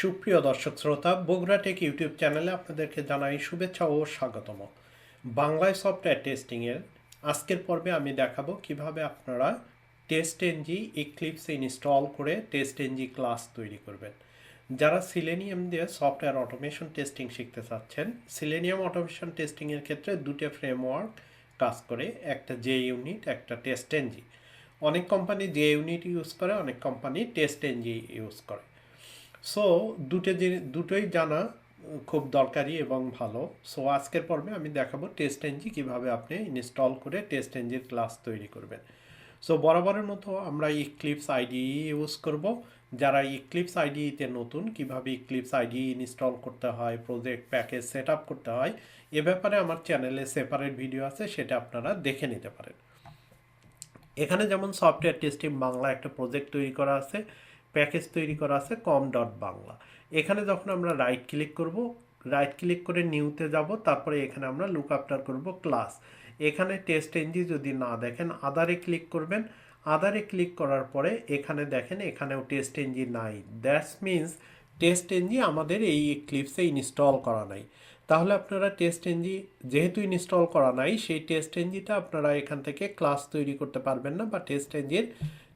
সুপ্রিয় দর্শক শ্রোতা, বগুড়া টেক ইউটিউব চ্যানেলে আপনাদেরকে জানাই শুভেচ্ছা ও স্বাগতম। বাংলায় সফটওয়্যার টেস্টিংয়ের আজকের পর্বে আমি দেখাবো কীভাবে আপনারা টেস্ট এনজি ইক্লিপসে ইনস্টল করে টেস্ট এনজি ক্লাস তৈরি করবেন। যারা সিলেনিয়াম দিয়ে সফটওয়্যার অটোমেশন টেস্টিং শিখতে চাচ্ছেন সিলেনিয়াম অটোমেশন টেস্টিংয়ের ক্ষেত্রে দুটো ফ্রেমওয়ার্ক কাজ করে, একটা জে ইউনিট একটা টেস্ট এনজি। অনেক কোম্পানি জে ইউনিট ইউজ করে, অনেক কোম্পানি টেস্ট এনজি ইউজ করে। সো দুটো জিনিস দুটোই জানা খুব দরকারি এবং ভালো। সো আজকের পর্বে আমি দেখাবো টেস্ট এনজি কীভাবে আপনি ইনস্টল করে টেস্ট এনজির ক্লাস তৈরি করবেন। সো বরাবরের মতো আমরা ইক্লিপস আইডি ইউজ করব। যারা ইক্লিপস আইডিতে নতুন, কীভাবে ইক্লিপস আইডি ইনস্টল করতে হয় প্রজেক্ট প্যাকেজ সেট করতে হয়, এ ব্যাপারে আমার চ্যানেলে সেপারেট ভিডিও আছে, সেটা আপনারা দেখে নিতে পারেন। এখানে যেমন সফটওয়্যার টেস্টিং বাংলা একটা প্রজেক্ট তৈরি করা আছে প্যাকেজ তৈরি করা আছে কম ডট বাংলা। এখানে যখন আমরা রাইট ক্লিক করব রাইট ক্লিক করে নিউতে যাব, তারপরে এখানে আমরা লুক আফটার করব ক্লাস এখানে টেস্ট এনজি যদি না দেখেন আদারে ক্লিক করবেন। আদারে ক্লিক করার পরে এখানে দেখেন, এখানেও টেস্ট এনজি নাই। দ্যাটস মিন্স টেস্ট এনজি আমাদের এই ক্লিপসে ইনস্টল করা নাই। তাহলে আপনারা টেস্ট এনজি যেহেতু ইনস্টল করা নাই, সেই টেস্ট এনজিটা আপনারা এখান থেকে ক্লাস তৈরি করতে পারবেন না বা টেস্ট এনজির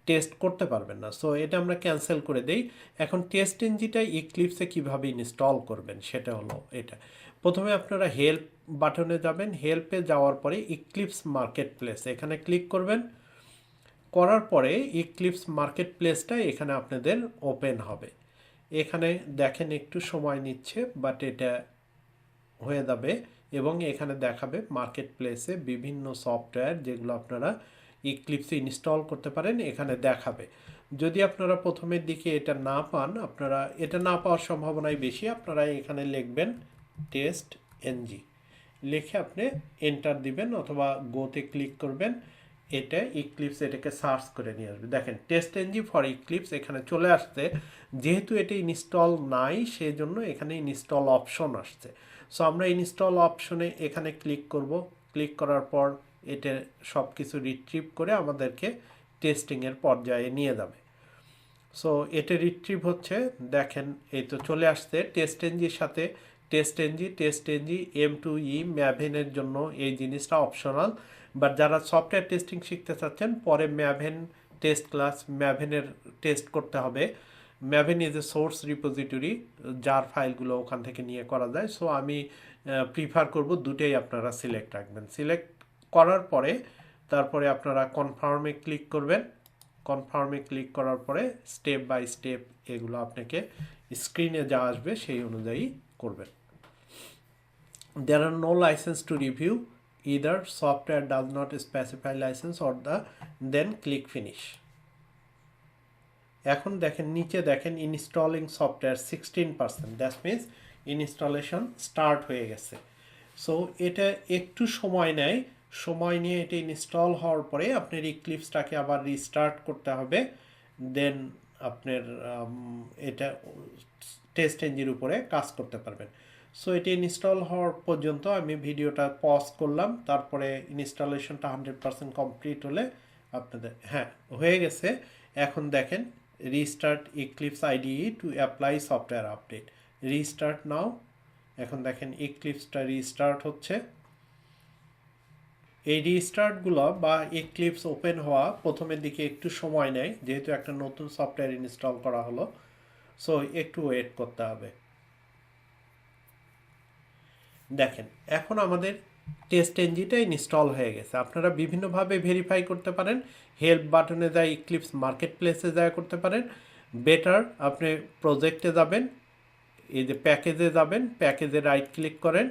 টেস্ট করতে পারবেন না। সো এটা আমরা ক্যান্সেল করে দেই। এখন টেস্ট এনজিটা ইক্লিপসে কীভাবে ইনস্টল করবেন সেটা হলো এটা। প্রথমে আপনারা হেল্প বাটনে যাবেন। হেল্পে যাওয়ার পরে ইক্লিপস মার্কেট প্লেস এখানে ক্লিক করবেন। করার পরে ইক্লিপস মার্কেট প্লেসটা এখানে আপনাদের ওপেন হবে। এখানে দেখেন একটু সময় নিচ্ছে বাট এটা হয়ে যাবে এবং এখানে দেখাবে মার্কেট প্লেসে বিভিন্ন সফটওয়্যার যেগুলো আপনারা ইক্লিপসে ইনস্টল করতে পারেন, এখানে দেখাবে। যদি আপনারা প্রথমের দিকে এটা না পান, আপনারা, এটা না পাওয়ার সম্ভাবনাই বেশি, আপনারা এখানে লিখবেন টেস্ট এনজি লিখে আপনি এন্টার দিবেন অথবা গোতে ক্লিক করবেন, এটা ইক্লিপস এটাকে সার্চ করে নিয়ে আসবে। দেখেন টেস্ট এনজি ফর ইক্লিপস এখানে চলে আসছে। যেহেতু এটা ইনস্টল নাই সেই জন্য এখানে ইনস্টল অপশন আসছে। সো আমরা ইনস্টল অপশনে এখানে ক্লিক করব। ক্লিক করার পর এটা সব কিছু রিট্রিভ করে আমাদেরকে টেস্টিংয়ের পর্যায়ে নিয়ে যাবে। সো এটা রিট্রিভ হচ্ছে, দেখেন, এই তো চলে আসছে টেস্ট এনজির সাথে test NG test NG M two E ম্যাভেনের জন্য এই জিনিসটা অপশনাল বাট যারা সফটওয়্যার টেস্টিং শিখতে চাচ্ছেন, পরে ম্যাভেন টেস্ট ক্লাস ম্যাভেনের টেস্ট করতে হবে। Maven is a source repository যার ফাইলগুলো ওখান থেকে নিয়ে করা যায়। সো আমি প্রিফার করব দুটোই আপনারা সিলেক্ট রাখবেন। সিলেক্ট করার পরে তারপরে আপনারা কনফার্মে ক্লিক করবেন। কনফার্মে ক্লিক করার পরে স্টেপ বাই স্টেপ এগুলো আপনাকে স্ক্রিনে যা আসবে সেই অনুযায়ী করবেন। There are no license to review either software does not specify license or the then click finish এখন দেখেন, নিচে দেখেন installing software sixteen percent that means installation start হয়ে গেছে। সো এটা একটু সময় নেয় সময় নিয়ে এটা ইনস্টল হওয়ার পরে আপনার ইক্লিপসটাকে আবার রিস্টার্ট করতে হবে। দেন আপনার এটা টেস্ট এঞ্জির উপরে কাজ করতে পারবেন। সো এটি ইনস্টল হওয়ার পর্যন্ত আমি ভিডিওটা পজ করলাম। তারপরে ইনস্টলেশনটা হান্ড্রেড পারসেন্ট কমপ্লিট হলে আপনাদের হ্যাঁ হয়ে গেছে। এখন দেখেন restart Eclipse IDE to apply software update restart now এখন দেখেন ইক্লিপসটা রিস্টার্ট হচ্ছে। এই রিস্টার্টগুলো বা এক্লিপস ওপেন হওয়া প্রথমের দিকে একটু সময় নেয়, যেহেতু একটা নতুন সফটওয়্যার ইনস্টল করা হলো। সো একটু ওয়েট করতে হবে। দেখেন, এখন আমাদের টেস্ট এনজিটা ইনস্টল হয়ে গেছে। আপনারা বিভিন্নভাবে ভেরিফাই করতে পারেন। হেল্প বাটনে যায় ইক্লিপস মার্কেট প্লেসে যায় করতে পারেন। বেটার আপনি প্রজেক্টে যাবেন, এই যে প্যাকেজে যাবেন প্যাকেজে রাইট ক্লিক করেন।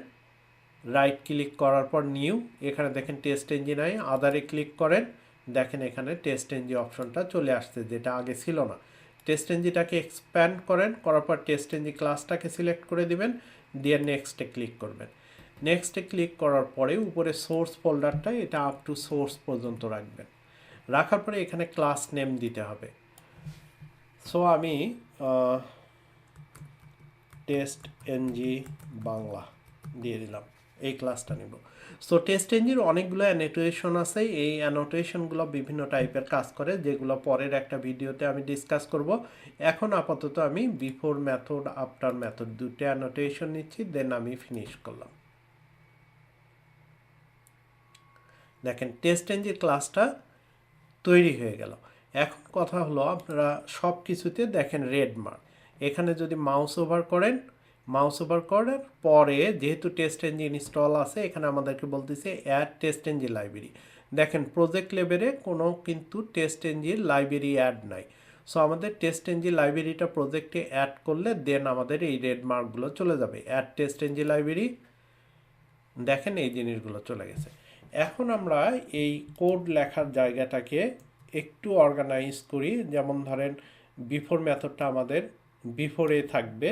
রাইট ক্লিক করার পর নিউ এখানে দেখেন টেস্ট এঞ্জিন আই আদারে ক্লিক করেন, দেখেন এখানে টেস্ট এনজি অপশনটা চলে আসছে, যেটা আগে ছিল না। টেস্ট এনজিটাকে এক্সপ্যান্ড করেন, করার পর টেস্ট এনজি ক্লাসটাকে সিলেক্ট করে দিবেন, দিয়ে নেক্সটে ক্লিক করবেন। নেক্সটে ক্লিক করার পরে উপরে সোর্স ফোল্ডারটা এটা আপ টু সোর্স পর্যন্ত রাখবেন। রাখার পরে এখানে ক্লাস নেম দিতে হবে। সো আমি টেস্ট এনজি বাংলা দিয়ে দিলাম। এই ক্লাসটা নিব। সো টেস্ট এঞ্জিন অনেকগুলো অ্যানোটেশন আছে। এই অ্যানোটেশনগুলো বিভিন্ন টাইপের কাজ করে, যেগুলো পরের একটা ভিডিওতে আমি ডিসকাস করব। এখন আপাতত আমি বিফোর মেথড আফটার মেথড দুটো অ্যানোটেশন নিচ্ছি দেন আমি ফিনিশ করলাম। দেখেন টেস্ট এঞ্জিন ক্লাসটা তৈরি হয়ে গেল। এখন কথা হলো, আপনারা সব কিছুতে দেখেন রেড মার্ক এখানে যদি মাউস ওভার করেন মাউস ওভার করার পরে যেহেতু টেস্ট ইঞ্জিন ইনস্টল আছে, এখানে আমাদেরকে বলতেছে অ্যাড টেস্ট ইঞ্জিন লাইব্রেরি দেখেন প্রজেক্ট লেভেলে কোনো কিন্তু টেস্ট ইঞ্জিন লাইব্রেরি অ্যাড নাই। সো আমাদের টেস্ট ইঞ্জিন লাইব্রেরিটা প্রজেক্টে অ্যাড করলে দেন আমাদের এই রেড মার্কগুলো চলে যাবে। অ্যাড টেস্ট ইঞ্জিন লাইব্রেরি দেখেন এই জিনিসগুলো চলে গেছে। এখন আমরা এই কোড লেখার জায়গাটাকে একটু অর্গানাইজ করি। যেমন ধরেন বিফোর মেথডটা আমাদের বিফোরে থাকবে।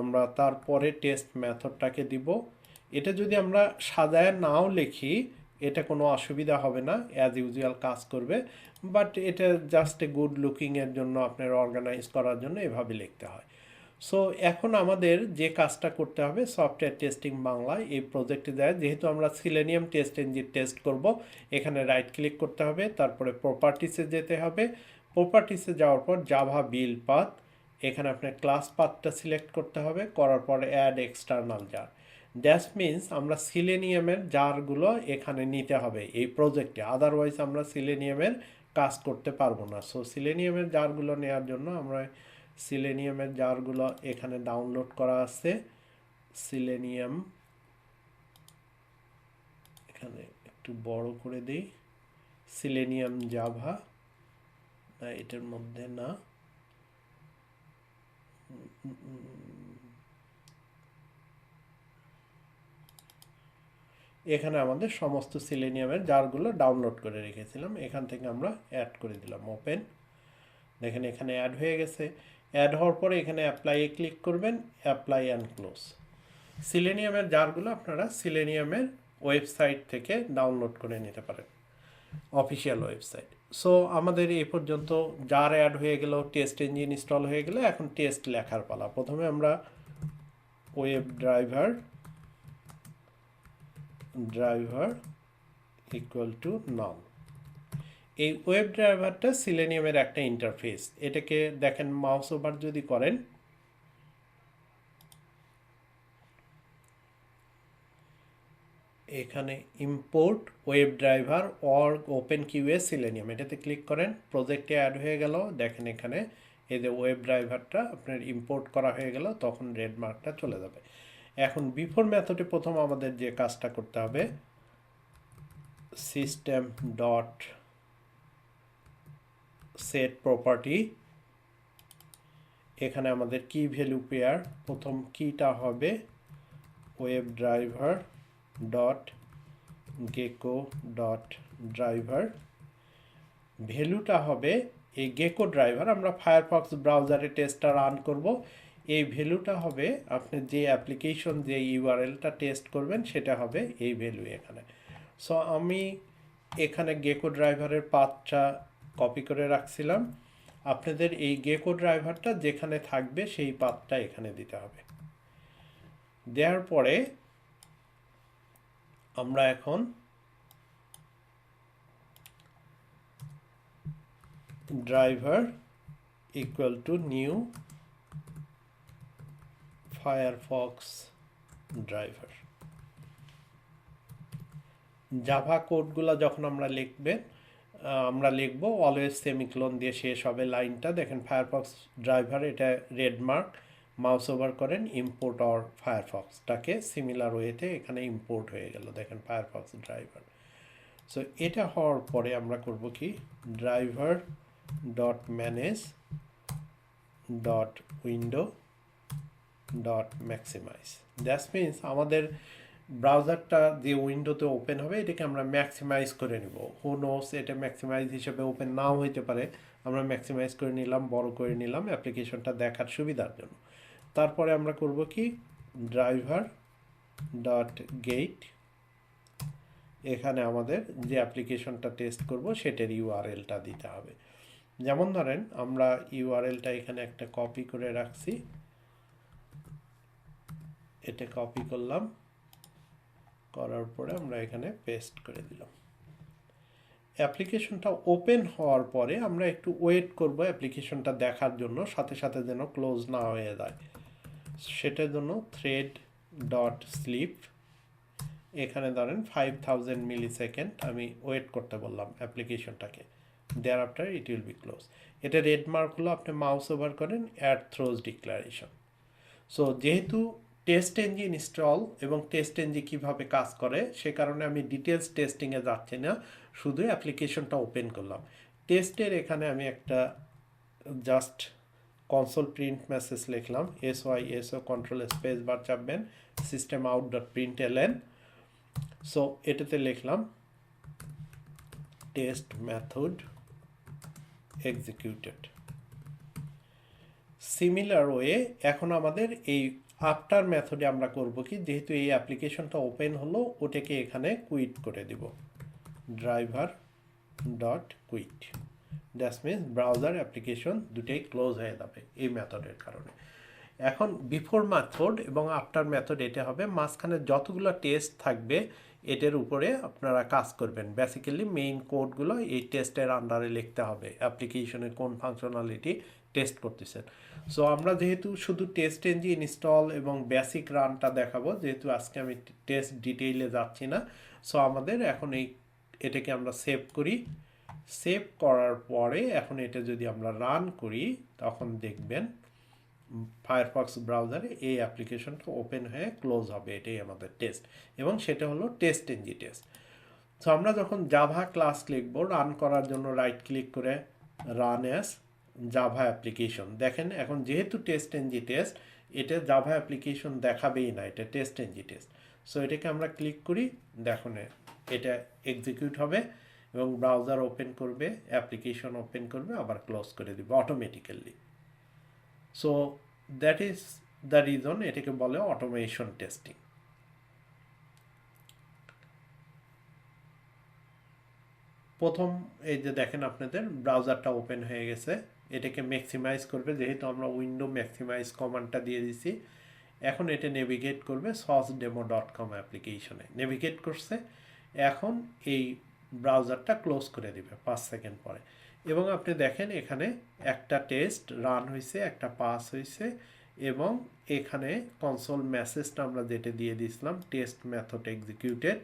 আমরা তারপরে টেস্ট মেথডটাকে দিব। এটা যদি আমরা সাজায় নাও লিখি, এটা কোনো অসুবিধা হবে না অ্যাজ ইউজুয়াল কাজ করবে। বাট এটা জাস্ট এ গুড লুকিংয়ের জন্য, আপনার অর্গানাইজ করার জন্য এভাবে লিখতে হয়। সো এখন আমাদের যে কাজটা করতে হবে সফটওয়্যার টেস্টিং বাংলায় এই প্রজেক্টে দেয় যেহেতু আমরা সিলেনিয়াম টেস্ট ইঞ্জিন টেস্ট করব, এখানে রাইট ক্লিক করতে হবে, তারপরে প্রপার্টিসে যেতে হবে। প্রপার্টিসে যাওয়ার পর জাভা বিল পাথ এখানে আপনার ক্লাস পাথটা সিলেক্ট করতে হবে, করার পর add external JAR that means আমরা সিলেনিয়ামের জারগুলো এখানে নিতে হবে এই প্রজেক্টে আদারওয়াইজ আমরা সিলেনিয়ামের কাজ করতে পারব না। সো সিলেনিয়ামের জারগুলো নেওয়ার জন্য আমরা সিলেনিয়ামের জারগুলো এখানে ডাউনলোড করা আছে। সিলেনিয়াম এখানে একটু বড় করে দিই। সিলেনিয়াম জাভা না, এটার মধ্যে না। এখানে আমাদের সমস্ত সিলেনিয়ামের জারগুলো ডাউনলোড করে রেখেছিলাম। এখান থেকে আমরা অ্যাড করে দিলাম ওপেন দেখেন এখানে অ্যাড হয়ে গেছে। অ্যাড হওয়ার পরে এখানে অ্যাপ্লাইয়ে ক্লিক করবেন অ্যাপ্লাই অ্যান্ড ক্লোজ সিলেনিয়ামের জারগুলো আপনারা সিলেনিয়ামের ওয়েবসাইট থেকে ডাউনলোড করে নিতে পারেন। অফিসিয়াল ওয়েবসাইট সো আমাদের এই পর্যন্ত জার অ্যাড হয়ে গেল টেস্ট ইঞ্জিন ইনস্টল হয়ে গেলে, এখন টেস্ট লেখার পালা। প্রথমে আমরা web driver driver equal to নাম এই ওয়েব ড্রাইভারটা সিলেনিয়ামের একটা ইন্টারফেস এটাকে দেখেন মাউস ওভার যদি করেন এখানে import web driver or open QS Selenium এটাতে ক্লিক করেন প্রজেক্টে অ্যাড হয়ে গেল। দেখেন এখানে এই যে ওয়েব ড্রাইভারটা আপনার ইম্পোর্ট করা হয়ে গেল, তখন রেড মার্কটা চলে যাবে। এখন বিফোর মেথডে প্রথম আমাদের যে কাজটা করতে হবে সিস্টেম ডট সেট প্রপার্টি এখানে আমাদের কি ভ্যালু পেয়ার প্রথম কিটা হবে web driver dot gecko dot driver ভ্যালুটা হবে এই গেকো ড্রাইভার আমরা ফায়ারফক্স ব্রাউজারে টেস্টটা রান করব। এই ভ্যালুটা হবে, আপনি যে অ্যাপ্লিকেশন যে ইউআরএলটা টেস্ট করবেন, সেটা হবে এই ভ্যালু এখানে। সো আমি এখানে গেকো ড্রাইভারের পাথটা কপি করে রাখছিলাম। আপনাদের এই গেকো ড্রাইভারটা যেখানে থাকবে, সেই পাথটা এখানে দিতে হবে। দেওয়ার পরে আমরা এখন driver equal to new Firefox driver Java কোডগুলো যখন আমরা লিখবে আমরা লিখব অলওয়েজ সেমিক্লোন দিয়ে শেষ হবে লাইনটা। দেখেন ফায়ারফক্স ড্রাইভার এটা রেড মার্ক মাউস ওভার করেন ইম্পোর্ট অর ফায়ারফক্সটাকে সিমিলার ওয়েতে এখানে ইম্পোর্ট হয়ে গেল, দেখেন ফায়ারফক্স ড্রাইভার সো এটা হওয়ার পরে আমরা করব কি? Driver dot manage dot window dot maximize that means আমাদের ব্রাউজারটা যে উইন্ডোতে ওপেন হবে, এটাকে আমরা ম্যাক্সিমাইজ করে নিব। হু নোস এটা ম্যাক্সিমাইজ হিসেবে ওপেন নাও হইতে পারে। আমরা ম্যাক্সিমাইজ করে নিলাম, বড় করে নিলাম অ্যাপ্লিকেশনটা দেখার সুবিধার জন্য। তারপরে আমরা করব কি? ড্রাইভার ডট গেট এখানে আমাদের যে অ্যাপ্লিকেশনটা টেস্ট করব, সেটার ইউআরএলটা দিতে হবে। যেমন ধরেন, আমরা ইউআরএলটা এখানে একটা কপি করে রাখছি। এটা কপি করলাম। করার পরে আমরা এখানে পেস্ট করে দিলাম। অ্যাপ্লিকেশনটা ওপেন হওয়ার পরে আমরা একটু ওয়েট করব অ্যাপ্লিকেশনটা দেখার জন্য, সাথে সাথে যেন ক্লোজ না হয়ে যায়। সেটার জন্য থ্রেড ডট স্লিপ এখানে ধরেন ফাইভ থাউজেন্ড মিলি সেকেন্ড আমি ওয়েট করতে বললাম অ্যাপ্লিকেশনটাকে there after it will be close এটা রেড মার্ক হলো আপনি মাউস ওভার করেন অ্যাড থ্রোজ ডিক্লারেশন সো যেহেতু টেস্ট ইঞ্জিন ইনস্টল এবং টেস্ট ইঞ্জিন কীভাবে কাজ করে, সে কারণে আমি ডিটেলস টেস্টিংয়ে যাচ্ছি না শুধু অ্যাপ্লিকেশনটা ওপেন করলাম। টেস্টের এখানে আমি একটা জাস্ট কনসোল প্রিন্ট মেসেজ লিখলাম S Y S O control space bar চাপবেন system out dot print ln. So এটাতে লিখলাম test method executed similar way এখন আমাদের এই আফটার মেথডে আমরা করব কি, যেহেতু এই অ্যাপ্লিকেশনটা ওপেন হলো, ওটাকে এখানে কুইট করে দিব। Driver dot quit that's means browser application দুটোই ক্লোজ হয়ে যাবে এই মেথডের কারণে। এখন বিফোর মেথড এবং আফটার মেথড এটা হবে, মাঝখানে যতগুলো টেস্ট থাকবে, এটার উপরে আপনারা কাজ করবেন। বেসিক্যালি মেইন কোডগুলো এই টেস্টের আন্ডারে লিখতে হবে অ্যাপ্লিকেশনের কোন ফাংশনালিটি টেস্ট করতেছেন। সো আমরা যেহেতু শুধু টেস্ট এনজি ইনস্টল এবং বেসিক রানটা দেখাবো, যেহেতু আজকে আমি টেস্ট ডিটেইলে যাচ্ছি না সো আমাদের এখন এই এটাকে আমরা সেভ করি। সেভ করার পরে এখন এটা যদি আমরা রান করি, তখন দেখবেন ফায়ারফক্স ব্রাউজারে এই অ্যাপ্লিকেশনটা ওপেন হয়ে ক্লোজ হবে। এটাই আমাদের টেস্ট এবং সেটা হলো টেস্ট এনজি টেস্ট সো আমরা যখন জাভা ক্লাস লিখব রান করার জন্য রাইট ক্লিক করে রান অ্যাস জাভা অ্যাপ্লিকেশন দেখেন, এখন যেহেতু টেস্ট এনজি টেস্ট এটা জাভা অ্যাপ্লিকেশন দেখাবেই না, এটা টেস্ট এনজি টেস্ট সো এটাকে আমরা ক্লিক করি, দেখুন, এটা এক্সিকিউট হবে। এবং ব্রাউজার ওপেন করবে অ্যাপ্লিকেশন ওপেন করবে, আবার ক্লোজ করে দিবে automatically so that is the reason এটাকে বলে অটোমেশন টেস্টিং প্রথম এই যে দেখেন আপনাদের ব্রাউজারটা ওপেন হয়ে গেছে। এটাকে ম্যাক্সিমাইজ করবে, যেহেতু আমরা উইন্ডো ম্যাক্সিমাইজ কমান্ডটা দিয়ে দিছি। এখন এটা নেভিগেট করবে সস ডেমো ডট কম অ্যাপ্লিকেশনে নেভিগেট করছে। এখন এই ব্রাউজারটা ক্লোজ করে দিবে পাঁচ সেকেন্ড পরে। এবং আপনি দেখেন এখানে একটা টেস্ট রান হয়েছে একটা পাস হয়েছে এবং এখানে কনসোল মেসেজটা আমরা যেটা দিয়ে দিয়েছিলাম টেস্ট মেথড এক্সিকিউটেড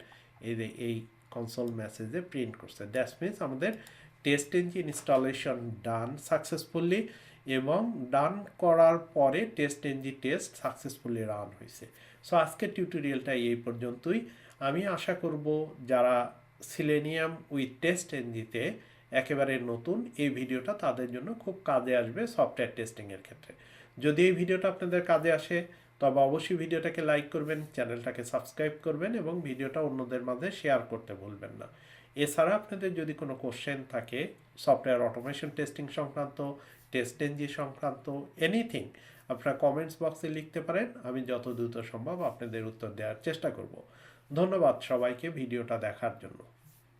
এই এই কনসোল মেসেজে প্রিন্ট করছে। দ্যাটস মিনস আমাদের test engine installation done successfully এবং ডান করার পরে test engine test successfully run হয়েছে সো আজকের টিউটোরিয়ালটা এই পর্যন্তই। আমি আশা করব যারা সিলেনিয়াম উইথ টেস্ট এনজিতে একেবারে নতুন এই ভিডিওটা তাদের জন্য খুব কাজে আসবে সফটওয়্যার টেস্টিংয়ের ক্ষেত্রে। যদি এই ভিডিওটা আপনাদের কাজে আসে, তবে অবশ্যই ভিডিওটাকে লাইক করবেন, চ্যানেলটাকে সাবস্ক্রাইব করবেন এবং ভিডিওটা অন্যদের মাঝে শেয়ার করতে ভুলবেন না। এছাড়া আপনাদের যদি কোনো কোশ্চেন থাকে সফটওয়্যার অটোমেশন টেস্টিং সংক্রান্ত টেস্ট এনজি সংক্রান্ত এনিথিং আপনারা কমেন্টস বক্সে লিখতে পারেন, আমি যত দ্রুত সম্ভব আপনাদের উত্তর দেওয়ার চেষ্টা করব। ধন্যবাদ সবাইকে ভিডিওটা দেখার জন্য।